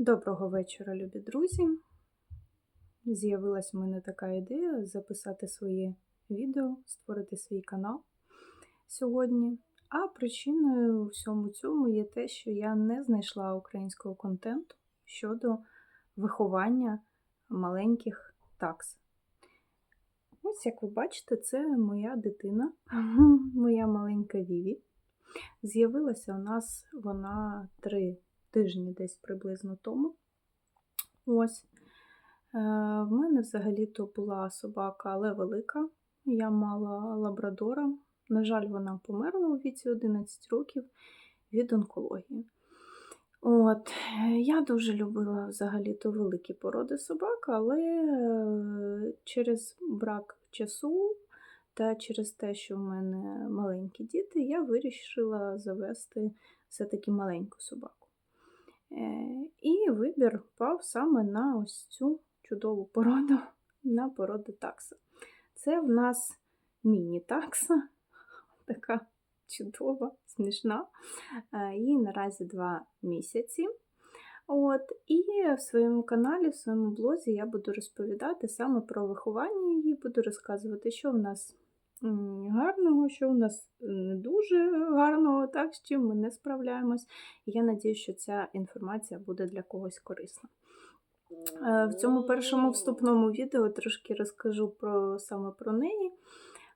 Доброго вечора, любі друзі. З'явилась в мене така ідея записати своє відео, створити свій канал сьогодні. А причиною всьому цьому є те, що я не знайшла українського контенту щодо виховання маленьких такс. Ось, як ви бачите, це моя дитина, моя маленька Віві. З'явилася у нас вона три тижні десь приблизно тому. Ось. Е, В мене взагалі-то була собака, але велика. Я мала лабрадора. На жаль, вона померла у віці 11 років від онкології. От, Я дуже любила взагалі-то великі породи собак, але е, через брак часу та через те, що в мене маленькі діти, я вирішила завести все-таки маленьку собаку. Е, І вибір впав саме на ось цю чудову породу, на породу такса. Це в нас міні-такса, така чудова, смішна. Е, Їй наразі два місяці. От, І в своєму каналі, в своєму блозі я буду розповідати саме про виховання її, буду розказувати, що в нас гарного, що в нас не дуже гарного, так, з чим ми не справляємось. Я надію, що ця інформація буде для когось корисна. Е, В цьому першому вступному відео трошки розкажу про саме про неї.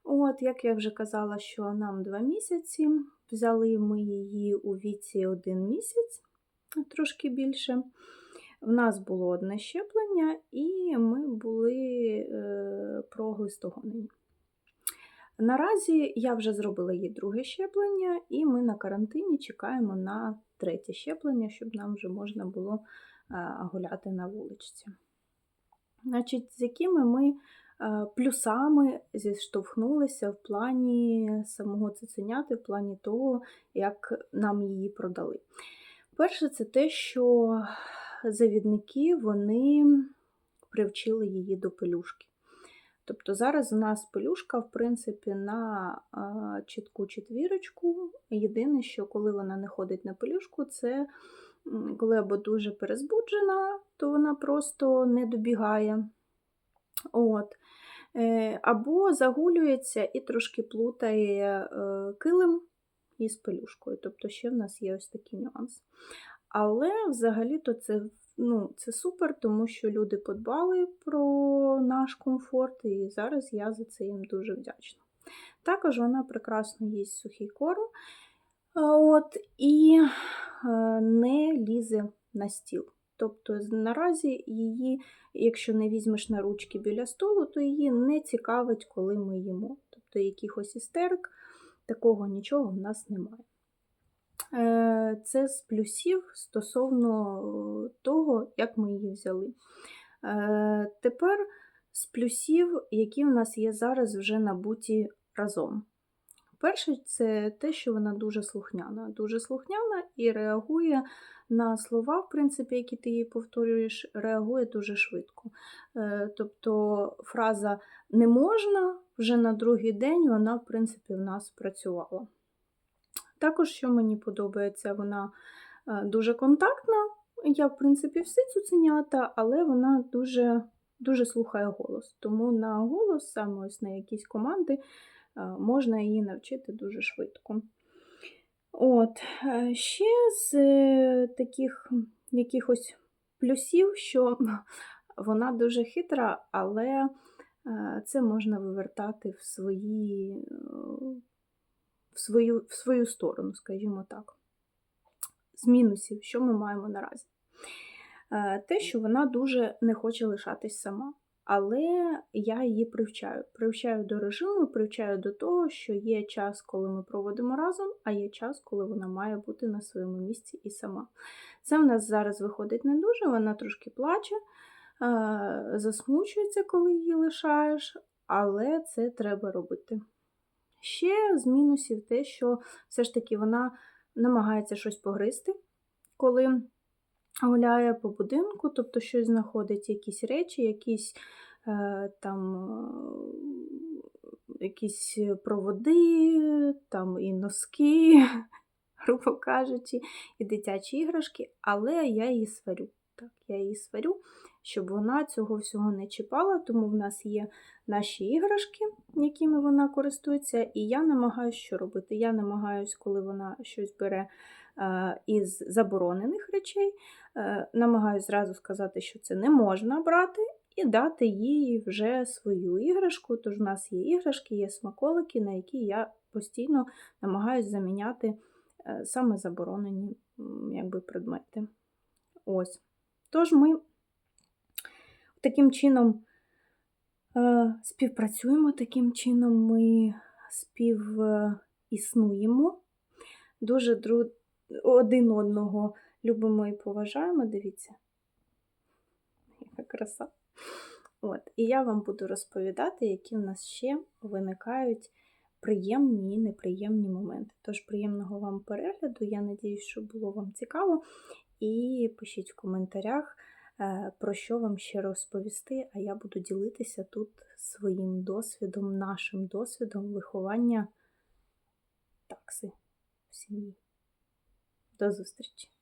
От, як я вже казала, що нам два місяці. Взяли ми її у віці один місяць, трошки більше. В нас було одне щеплення, і ми були е, проглистогонені. Наразі я вже зробила їй друге щеплення, і ми на карантині чекаємо на третє щеплення, щоб нам вже можна було е, гуляти на вуличці. Значить, з якими ми е, плюсами зіштовхнулися в плані самого цуценяти, в плані того, як нам її продали. Перше, це те, що завідники вони привчили її до пелюшки. Тобто зараз у нас пелюшка, в принципі, на чітку четвірочку. Єдине, що коли вона не ходить на пелюшку, це коли або дуже перезбуджена, то вона просто не добігає. От. Е, Або загулюється і трошки плутає е, килим із пелюшкою. Тобто ще в нас є ось такий нюанс. Але взагалі-то це ну, це супер, тому що люди подбали про наш комфорт, і зараз я за це їм дуже вдячна. Також вона прекрасно їсть сухий корм от, і е, не лізе на стіл. Тобто наразі її, якщо не візьмеш на ручки біля столу, то її не цікавить, коли ми їмо. Тобто якихось істерик, такого нічого в нас немає. Е, Це з плюсів стосовно того, як ми її взяли. Е, Тепер з плюсів, які в нас є зараз вже набуті разом. Перше, це те, що вона дуже слухняна. Дуже слухняна і реагує на слова, в принципі, які ти їй повторюєш, реагує дуже швидко. Е, Тобто фраза не можна вже на другий день вона, в принципі, в нас працювала. Також, що мені подобається, вона е, дуже контактна. Я, в принципі, всі цуценята, але вона дуже дуже слухає голос. Тому на голос, саме ось на якісь команди, е, можна її навчити дуже швидко. От, е, Ще з таких якихось плюсів, що вона дуже хитра, але це можна вивертати в свої в свою, в свою сторону, скажімо так. З мінусів, що ми маємо наразі? Те, що вона дуже не хоче лишатись сама. Але я її привчаю. Привчаю до режиму, привчаю до того, що є час, коли ми проводимо разом, а є час, коли вона має бути на своєму місці і сама. Це в нас зараз виходить не дуже, вона трошки плаче, засмучується, коли її лишаєш, але це треба робити. Ще з мінусів те, що все ж таки вона намагається щось погризти, коли гуляє по будинку, тобто щось знаходить, якісь речі, якісь е, там е, якісь проводи, там і носки, грубо кажучи, і дитячі іграшки, але я її сварю. Так, я її сварю, щоб вона цього всього не чіпала, тому в нас є наші іграшки, якими вона користується, і я намагаюся що робити. Я намагаюся, коли вона щось бере е, із заборонених речей, е, намагаюся зразу сказати, що це не можна брати, і дати їй вже свою іграшку. Тож в нас є іграшки, є смаколики, на які я постійно намагаюся заміняти е, саме заборонені якби, предмети. Ось. Тож ми таким чином е, співпрацюємо, таким чином ми співіснуємо, дуже дру... один одного любимо і поважаємо. Дивіться, яка краса. От. І я вам буду розповідати, які в нас ще виникають приємні і неприємні моменти. Тож приємного вам перегляду, я надіюсь, що було вам цікаво. І пишіть в коментарях, е, про що вам ще розповісти, а я буду ділитися тут своїм досвідом, нашим досвідом виховання такси в сім'ї. До зустрічі!